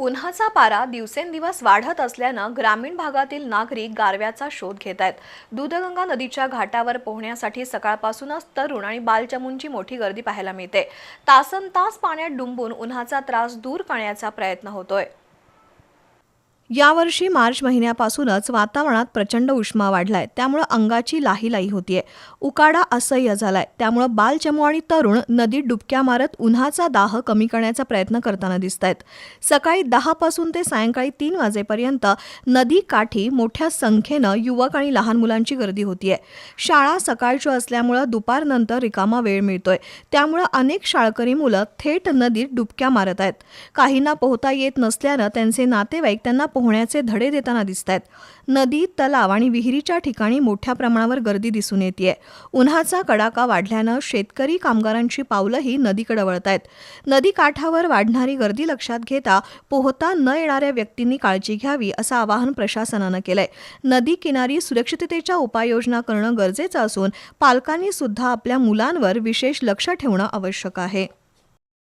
उन्हाचा पारा दिवसेंदिवस वाढत असल्यानं ग्रामीण भागातील नागरिक गारव्याचा शोध घेत आहेत. दूधगंगा नदीच्या घाटावर पोहण्यासाठी सकाळपासूनच तरुण आणि बालचमूंची मोठी गर्दी पाहायला मिळते. तासन तास पाण्यात डुंबून उन्हाचा त्रास दूर करण्याचा प्रयत्न होतोय. यावर्षी मार्च महिन्यापासूनच वातावरणात प्रचंड उष्मा वाढलाय. त्यामुळं अंगाची लाही लाही होतीये. उकाडा असह्य झालाय. त्यामुळं बालचमू आणि तरुण नदीत डुबक्या मारत उन्हाचा दाह कमी करण्याचा प्रयत्न करताना दिसत आहेत सकाळी दहापासून ते सायंकाळी तीन वाजेपर्यंत नदी काठी मोठ्या संख्येनं युवक आणि लहान मुलांची गर्दी होतीये. शाळा सकाळच्या असल्यामुळं दुपारनंतर रिकामा वेळ मिळतोय. त्यामुळं अनेक शाळकरी मुलं थेट नदीत डुबक्या मारत आहेत. काहींना पोहता येत नसल्यानं त्यांचे नातेवाईक त्यांना पोहण्याचे धडे देताना दिसत आहेत नदी तलाव आणि विहिरीच्या ठिकाणी मोठ्या प्रमाणावर गर्दी दिसून येते उन्हाचा कडाका वाढल्यानं शेतकरी कामगारांची पावलंही नदीकडे वळत आहेत नदी काठावर वाढणारी गर्दी लक्षात घेता पोहता न येणाऱ्या व्यक्तींनी काळजी घ्यावी असं आवाहन प्रशासनानं केलंय. नदी किनारी सुरक्षिततेच्या उपाययोजना करणं गरजेचं असून पालकांनी सुद्धा आपल्या मुलांवर विशेष लक्ष ठेवणं आवश्यक आहे.